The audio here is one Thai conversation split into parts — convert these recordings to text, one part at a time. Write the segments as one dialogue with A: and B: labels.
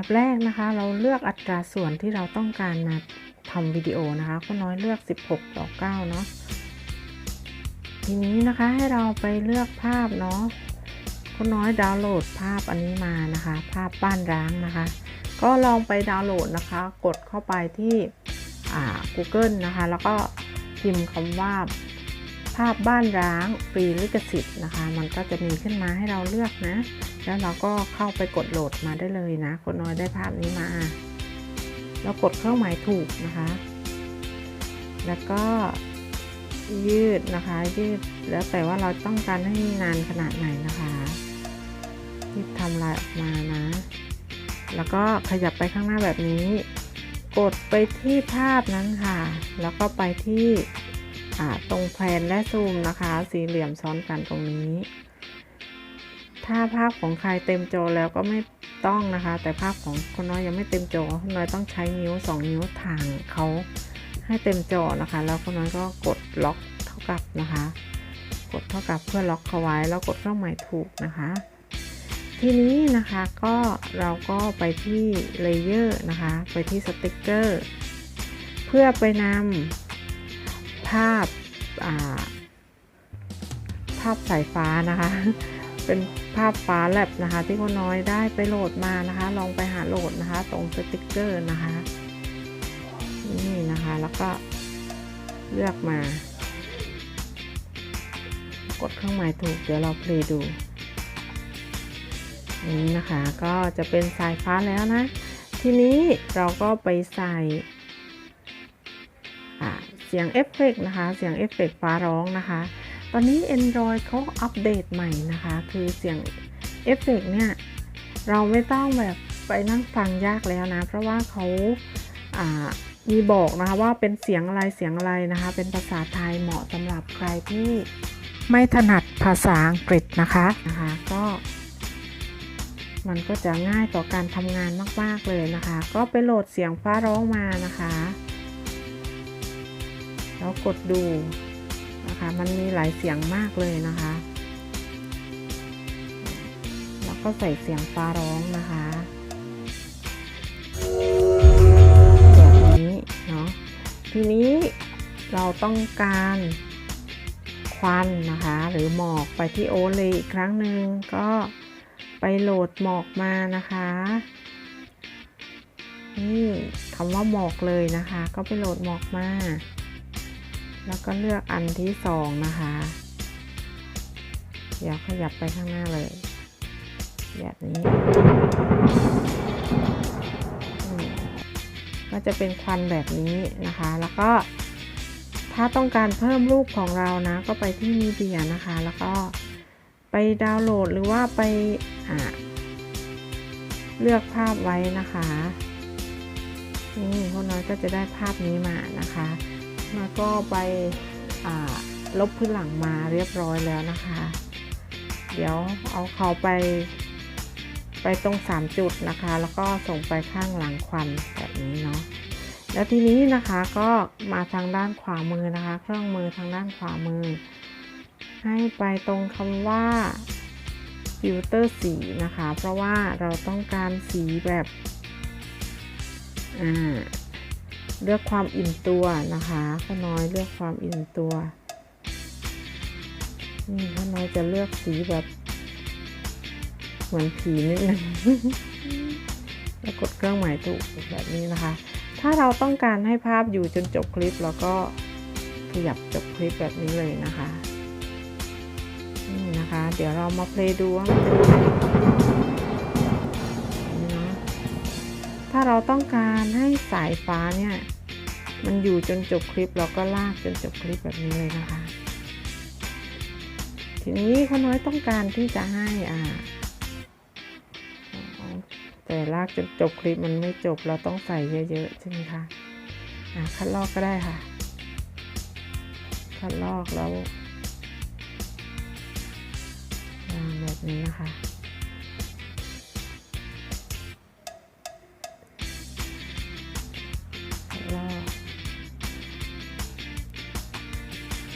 A: ดับแรกนะคะ เราเลือกอัตราส่วนที่เราต้องการมาทำวิดีโอนะคะ ก็น้อยเลือก 16 ต่อ 9 เนาะทีนี้นะคะให้เราไปเลือกภาพเนาะก็น้อยดาวน์โหลดภาพอันนี้มานะคะ ภาพบ้านร้างนะคะ ก็ลองไปดาวน์โหลดนะคะ กดเข้าไปที่อ่า Google นะคะ แล้วก็พิมพ์คำว่าาพบ้านร้างฟรีลิขสิทธิ์นะคะ มันก็จะมีขึ้นมาให้เราเลือกนะ แล้วเราก็เข้าไปกดโหลดมาได้เลยนะคนน้อยได้ภาพนี้มาแล้วกดเครื่องหมายถูกนะคะ แล้วก็ยืดนะคะยืดแล้วแต่ว่าเราต้องการให้นานขนาดไหนนะคะยืดทำลายออกมานะ แล้วก็ขยับไปข้างหน้าแบบนี้ กดไปที่ภาพนั้นค่ะ แล้วก็ไปที่ ตรงแพนและซูมนะคะ สี่เหลี่ยมซ้อนกันตรงนี้ ถ้าภาพของใครเต็มจอแล้วก็ไม่ต้องนะคะ แต่ภาพของคนน้อยยังไม่เต็มจอคนน้อยต้องใช้นิ้ว 2 นิ้วทางเขาให้เต็มจอนะคะ แล้วคนน้อยก็กดล็อกเท่ากับนะคะ กดเท่ากับเพื่อล็อกเขาไว้แล้วกดเครื่องหมายถูกนะคะ ทีนี้นะคะก็เราก็ไปที่เลเยอร์นะคะ ไปที่สติกเกอร์เพื่อไปนำ ภาพาภาพสายฟ้านะคะ เป็นภาพฟ้าแลบนะคะ ที่คนน้อยได้ไปโหลดมานะคะ ลองไปหาโหลดนะคะ ตรงสติกเกอร์นะคะ นี่นะคะแล้วก็เลือกมา กดเครื่องหมายถูก เดี๋ยวเราเพลย์ดูนี้นะคะก็จะเป็นสายฟ้าแล้วนะ ทีนี้เราก็ไปใส่ เสียงเอฟเฟกนะคะ เสียงเอฟเฟกฟ้าร้องนะคะ ตอนนี้ Android เขาอัปเดตใหม่นะคะ คือเสียงเอฟเฟกเนี่ยเราไม่ต้องแบบไปนั่งฟังยากแล้วนะ เพราะว่าเขาามีบอกนะคะว่าเป็นเสียงอะไรเสียงอะไรนะคะ เป็นภาษาไทยเหมาะสำหรับใครที่ไม่ถนัดภาษาอังกฤษนะคะนะคะก็ มันก็จะง่ายต่อการทำงานมาก ๆ เลยนะคะ ก็ไปโหลดเสียงฟ้าร้องมานะคะ แล้วกดดูนะคะ มันมีหลายเสียงมากเลยนะคะ แล้วก็ใส่เสียงฟ้าร้องนะคะแบบนี้เนาะ ทีนี้เราต้องการควันนะคะ หรือหมอกไปที่โอเลยอีกครั้งหนึ่งก็ไปโหลดหมอกมานะคะนี่คำว่าหมอกเลยนะคะ ก็ไปโหลดหมอกมา แล้วก็เลือกอันที่สองนะคะ เดี๋ยวขยับไปข้างหน้าเลย แบบนี้ ก็จะเป็นควันแบบนี้นะคะ แล้วก็ถ้าต้องการเพิ่มรูปของเรานะ ก็ไปที่มีเดียนะคะ แล้วก็ไปดาวน์โหลดหรือว่าไปเลือกภาพไว้นะคะ นี่พวกน้อยก็จะได้ภาพนี้มานะคะ แล้วก็ไปลบพื้นหลังมาเรียบร้อยแล้วนะคะ เดี๋ยวเอาเขาไป ไปตรง 3 จุดนะคะ แล้วก็ส่งไปข้างหลังควันแบบนี้เนาะแล้วทีนี้นะคะก็มาทางด้านขวามือนะคะ เครื่องมือทางด้านขวามือ ให้ไปตรงคำว่าฟิลเตอร์สีนะคะ เพราะว่าเราต้องการสีแบบอ่า เลือกความอิ่มตัวนะคะข้าน้อยเลือกความอิ่มตัวนี่ข้าน้อยจะเลือกสีแบบ เหมือนผีนิดนึงแล้วกดเครื่องหมายถูกแบบนี้นะคะ ถ้าเราต้องการให้ภาพอยู่จนจบคลิปแล้วก็ขยับจบคลิปแบบนี้เลยนะคะ นี่นะคะ เดี๋ยวเรามาเพลย์ดูว่ามันจะเป็น ต้องการให้สายฟ้าเนี่ยมันอยู่จนจบคลิปเราก็ลากจนจบคลิปแบบนี้เลยนะคะ ทีนี้ข้าน้อยต้องการที่จะให้อ่าแต่ลากจนจบคลิปมันไม่จบเราต้องใส่เยอะๆใช่ไหมคะอ่าคัดลอกก็ได้ค่ะ คัดลอกแล้วแบบนี้นะคะ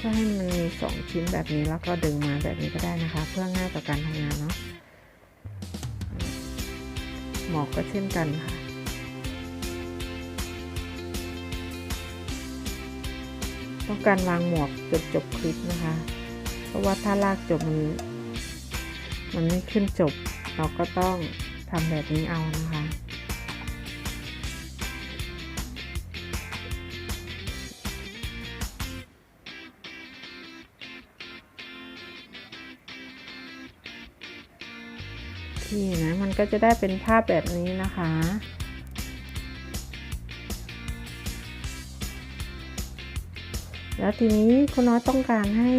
A: ก็ให้มันมีสองชิ้นแบบนี้แล้วก็ดึงมาแบบนี้ก็ได้นะคะ เพื่อง่ายต่อการทำงานเนาะหมอกก็เช่นกันค่ะ ต้องการวางหมวกจบจบคลิปนะคะ เพราะว่าถ้าลากจบมันมันไม่ขึ้นจบ เราก็ต้องทำแบบนี้เอานะคะ ที่นะ มันก็จะได้เป็นภาพแบบนี้นะคะ แล้วทีนี้คุณน้อยต้องการให้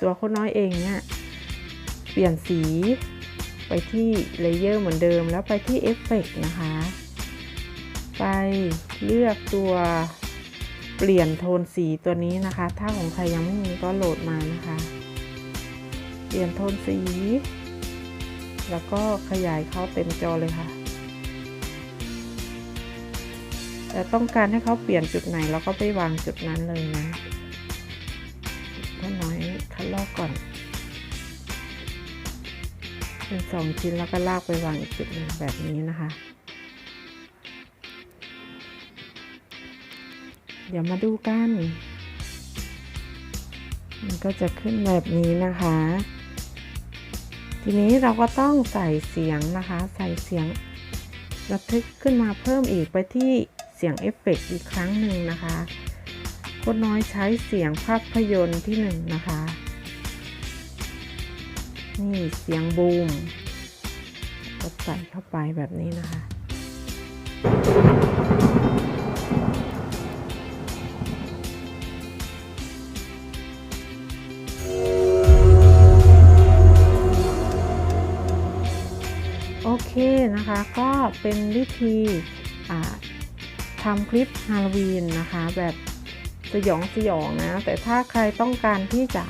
A: ตัวคุณน้อยเองเนี่ยเปลี่ยนสีไปที่เลเยอร์เหมือนเดิม แล้วไปที่เอฟเฟกนะคะ ไปเลือกตัวเปลี่ยนโทนสีตัวนี้นะคะ ถ้าของใครยังไม่มีก็โหลดมานะคะ เปลี่ยนโทนสี แล้วก็ขยายเขาเต็มจอเลยค่ะ แต่ต้องการให้เขาเปลี่ยนจุดไหนเราก็ไปวางจุดนั้นเลยนะถ้าน้อยคัดลอกก่อน เป็นสองชิ้นแล้วก็ลากไปวางอีกจุดหนึ่งแบบนี้นะคะ เดี๋ยวมาดูกัน มันก็จะขึ้นแบบนี้นะคะ ทีนี้เราก็ต้องใส่เสียงนะคะ ใส่เสียงระทึกขึ้นมาเพิ่มอีกไปที่เสียงเอฟเฟกต์อีกครั้งหนึ่งนะคะโคตรน้อยใช้เสียงภาพยนตร์ที่หนึ่งนะคะ นี่เสียงบูมก็ใส่เข้าไปแบบนี้นะคะ นะคะก็เป็นวิธีทำคลิปฮาโลวีนนะคะ แบบสยองสยองนะ แต่ถ้าใครต้องการที่จะ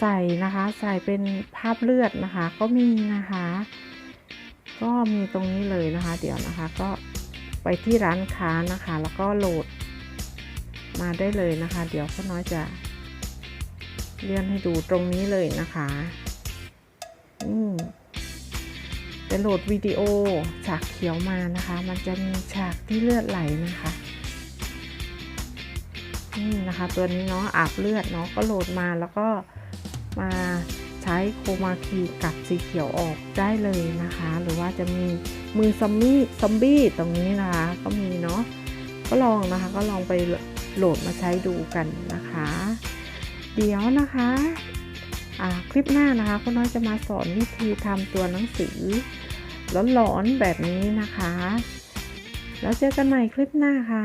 A: ใส่นะคะ ใส่เป็นภาพเลือดนะคะ ก็มีนะคะ ก็มีตรงนี้เลยนะคะ เดี๋ยวนะคะก็ไปที่ร้านค้านะคะ แล้วก็โหลดมาได้เลยนะคะ เดี๋ยวก็น้อยจะเลื่อนให้ดูตรงนี้เลยนะคะ อืม ไปโหลดวิดีโอฉากเขียวมานะคะ มันจะมีฉากที่เลือดไหลนะคะนี่นะคะตัวนี้เนาะอาบเลือดเนาะก็โหลดมาแล้วก็มาใช้โคมาคีกัดสีเขียวออกได้เลยนะคะ หรือว่าจะมีมือซัมมี่ซัมบี้ตรงนี้นะคะก็มีเนาะก็ลองนะคะก็ลองไปโหลดมาใช้ดูกันนะคะ เดี๋ยวนะคะ คลิปหน้านะคะคุณน้อยจะมาสอนวิธีทำตัวหนังสือหลอนๆแบบนี้นะคะ แล้วเจอกันใหม่คลิปหน้าค่ะ